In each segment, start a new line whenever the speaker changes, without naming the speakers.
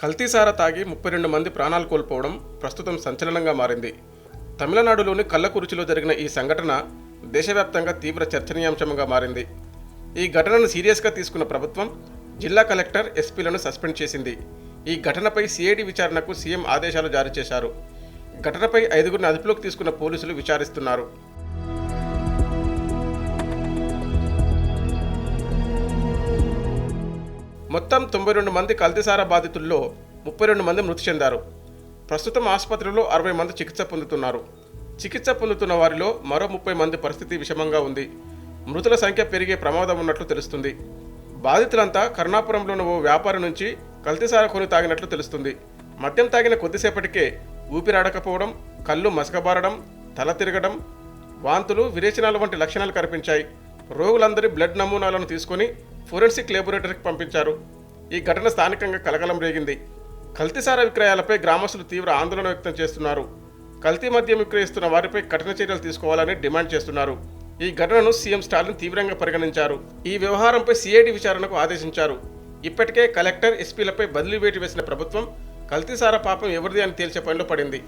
కల్తీసార తాగి ముప్పై రెండు మంది ప్రాణాలు కోల్పోవడం ప్రస్తుతం సంచలనంగా మారింది. తమిళనాడులోని కల్లకురుచిలో జరిగిన ఈ సంఘటన దేశవ్యాప్తంగా తీవ్ర చర్చనీయాంశంగా మారింది. ఈ ఘటనను సీరియస్గా తీసుకున్న ప్రభుత్వం జిల్లా కలెక్టర్ ఎస్పీలను సస్పెండ్ చేసింది. ఈ ఘటనపై సిఐడి విచారణకు సీఎం ఆదేశాలు జారీ చేశారు. ఘటనపై ఐదుగురిని అదుపులోకి తీసుకున్న పోలీసులు విచారిస్తున్నారు. మొత్తం తొంభై రెండు మంది కల్తీసార బాధితుల్లో ముప్పై రెండు మంది మృతి చెందారు. ప్రస్తుతం ఆసుపత్రిలో అరవై మంది చికిత్స పొందుతున్నారు. చికిత్స పొందుతున్న వారిలో మరో ముప్పై మంది పరిస్థితి విషమంగా ఉంది. మృతుల సంఖ్య పెరిగే ప్రమాదం ఉన్నట్లు తెలుస్తుంది. బాధితులంతా కరుణాపురంలోని ఓ వ్యాపారి నుంచి కల్తీసార కొని తాగినట్లు తెలుస్తుంది. మద్యం తాగిన కొద్దిసేపటికే ఊపిరాడకపోవడం కళ్ళు మసకబారడం తల తిరగడం వాంతులు విరేచనాలు వంటి లక్షణాలు కనిపించాయి. రోగులందరి బ్లడ్ నమూనాలను తీసుకొని ఫోరెన్సిక్ లేబొరేటరీకి పంపించారు. ఈ ఘటన స్థానికంగా కలకలం రేగింది. కల్తీసార విక్రయాలపై గ్రామస్తులు తీవ్ర ఆందోళన వ్యక్తం చేస్తున్నారు. కల్తీ మద్యం విక్రయిస్తున్న వారిపై కఠిన చర్యలు తీసుకోవాలని డిమాండ్ చేస్తున్నారు. ఈ ఘటనను సీఎం స్టాలిన్ తీవ్రంగా పరిగణించారు. ఈ వ్యవహారంపై సిఐడి విచారణకు ఆదేశించారు. ఇప్పటికే కలెక్టర్ ఎస్పీలపై బదిలీ వేటు వేసిన ప్రభుత్వం కల్తీసార పాపం ఎవరిది అని తేల్చే పనిలో పడింది.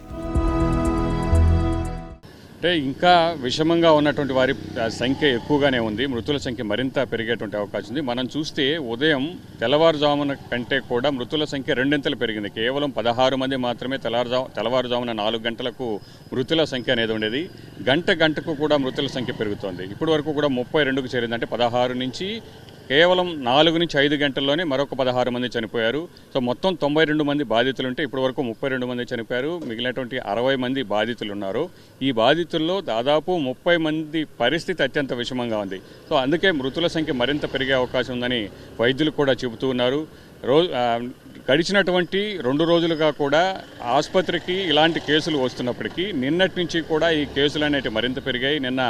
అంటే ఇంకా విషమంగా ఉన్నటువంటి వారి సంఖ్య ఎక్కువగానే ఉంది. మృతుల సంఖ్య మరింత పెరిగేటువంటి అవకాశం ఉంది. మనం చూస్తే ఉదయం తెల్లవారుజామున కంటే కూడా మృతుల సంఖ్య రెండింతలు పెరిగింది. కేవలం పదహారు మంది మాత్రమే తెల్లవారుజాము తెల్లవారుజామున నాలుగు గంటలకు మృతుల సంఖ్య అనేది ఉండేది. గంట గంటకు కూడా మృతుల సంఖ్య పెరుగుతోంది. ఇప్పటి వరకు కూడా ముప్పై రెండుకు చేరింది అంటే పదహారు నుంచి కేవలం నాలుగు నుంచి ఐదు గంటల్లోనే మరొక పదహారు మంది చనిపోయారు. సో మొత్తం తొంభై రెండు మంది బాధితులు ఉంటే ఇప్పటి వరకు ముప్పై రెండు మంది చనిపోయారు. మిగిలినటువంటి అరవై మంది బాధితులు ఉన్నారు ఈ బాధితుల్లో దాదాపు ముప్పై మంది పరిస్థితి అత్యంత విషమంగా ఉంది. సో అందుకే మృతుల సంఖ్య మరింత పెరిగే అవకాశం ఉందని వైద్యులు కూడా చెబుతూ ఉన్నారు. రోజు గడిచినటువంటి రెండు రోజులుగా కూడా ఆసుపత్రికి ఇలాంటి కేసులు వస్తున్నప్పటికీ నిన్నటి నుంచి కూడా ఈ కేసులు అనేవి మరింత పెరిగాయి. నిన్న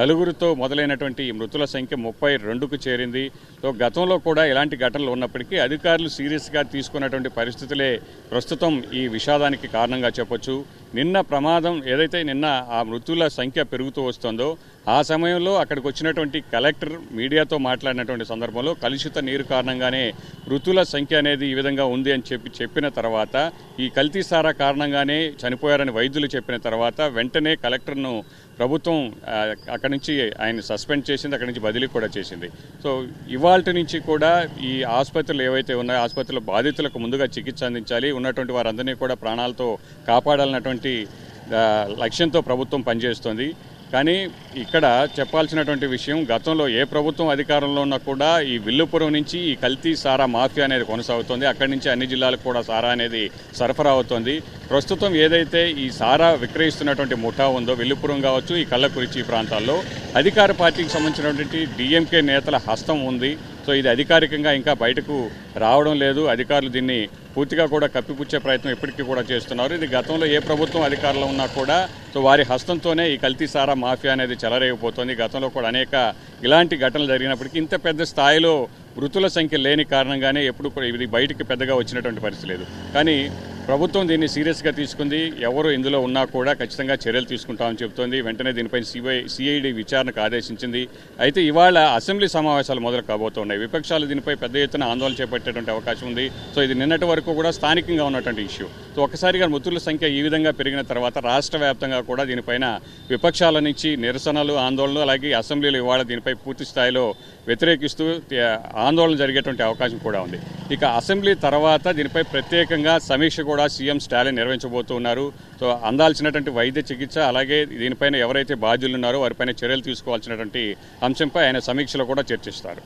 నలుగురితో మొదలైనటువంటి ఈ మృతుల సంఖ్య ముప్పై రెండుకు చేరింది. సో గతంలో కూడా ఇలాంటి ఘటనలు ఉన్నప్పటికీ అధికారులు సీరియస్గా తీసుకున్నటువంటి పరిస్థితులే ప్రస్తుతం ఈ విషాదానికి కారణంగా చెప్పొచ్చు. నిన్న ప్రమాదం ఏదైతే నిన్న ఆ మృతుల సంఖ్య పెరుగుతూ వస్తుందో ఆ సమయంలో అక్కడికి వచ్చినటువంటి కలెక్టర్ మీడియాతో మాట్లాడినటువంటి సందర్భంలో కలుషిత నీరు కారణంగానే మృతుల సంఖ్య అనేది ఈ విధంగా ఉంది అని చెప్పి చెప్పిన తర్వాత ఈ కల్తీసారా కారణంగానే చనిపోయారని వైద్యులు చెప్పిన తర్వాత వెంటనే కలెక్టర్ను ప్రభుత్వం అక్కడి నుంచి ఆయన సస్పెండ్ చేసింది అక్కడి నుంచి బదిలీ కూడా చేసింది. సో ఇవాళ నుంచి కూడా ఈ ఆసుపత్రులు ఏవైతే ఉన్నాయో ఆసుపత్రుల బాధితులకు ముందుగా చికిత్స అందించాలి. ఉన్నటువంటి వారందరినీ కూడా ప్రాణాలతో కాపాడాలన్నటువంటి లక్ష్యంతో ప్రభుత్వం పనిచేస్తోంది. కానీ ఇక్కడ చెప్పాల్సినటువంటి విషయం గతంలో ఏ ప్రభుత్వం అధికారంలో ఉన్నా కూడా ఈ విల్లుపురం నుంచి ఈ కల్తీ సారా మాఫియా అనేది కొనసాగుతోంది. అక్కడి నుంచి అన్ని జిల్లాలకు కూడా సారా అనేది సరఫరా అవుతుంది. ప్రస్తుతం ఏదైతే ఈ సారా విక్రయిస్తున్నటువంటి ముఠా ఉందో విల్లుపురం కావచ్చు ఈ కళ్ళకురిచి ప్రాంతాల్లో అధికార పార్టీకి సంబంధించినటువంటి డిఎంకే నేతల హస్తం ఉంది. సో ఇది అధికారికంగా ఇంకా బయటకు రావడం లేదు. అధికారులు దీన్ని పూర్తిగా కూడా కప్పిపుచ్చే ప్రయత్నం ఇప్పటికీ కూడా చేస్తున్నారు. ఇది గతంలో ఏ ప్రభుత్వం అధికారంలో ఉన్నా కూడా సో వారి హస్తంతోనే ఈ కల్తీ సారా మాఫియా అనేది చెలరేగిపోతుంది. గతంలో కూడా అనేక ఇలాంటి ఘటనలు జరిగినప్పటికీ ఇంత పెద్ద స్థాయిలో మృతుల సంఖ్య లేని కారణంగానే ఎప్పుడు కూడా ఇది బయటికి పెద్దగా వచ్చినటువంటి పరిస్థితి లేదు. కానీ ప్రభుత్వం దీన్ని సీరియస్గా తీసుకుంది. ఎవరు ఇందులో ఉన్నా కూడా ఖచ్చితంగా చర్యలు తీసుకుంటామని చెబుతోంది. వెంటనే దీనిపై సిబిఐ సిఐడి విచారణకు ఆదేశించింది. అయితే ఇవాళ అసెంబ్లీ సమావేశాలు మొదలు కాబోతున్నాయి. విపక్షాలు దీనిపై పెద్ద ఎత్తున ఆందోళన చేపట్టేటువంటి అవకాశం ఉంది. సో ఇది నిన్నటి వరకు కూడా స్థానికంగా ఉన్నటువంటి ఇష్యూ. సో ఒకసారిగా మృతుల సంఖ్య ఈ విధంగా పెరిగిన తర్వాత రాష్ట్ర వ్యాప్తంగా కూడా దీనిపైన విపక్షాల నుంచి నిరసనలు ఆందోళనలు అలాగే అసెంబ్లీలో ఇవాళ దీనిపై పూర్తి స్థాయిలో వ్యతిరేకిస్తూ ఆందోళన జరిగేటువంటి అవకాశం కూడా ఉంది. ఇక అసెంబ్లీ తర్వాత దీనిపై ప్రత్యేకంగా సమీక్ష కూడా సీఎం స్టాలిన్ నిర్వహించబోతున్నారు. సో అందాల్సినటువంటి వైద్య చికిత్స అలాగే దీనిపైన ఎవరైతే బాధ్యులు ఉన్నారో వారిపైన చర్యలు తీసుకోవాల్సినటువంటి అంశంపై ఆయన సమీక్షలో కూడా చర్చిస్తారు.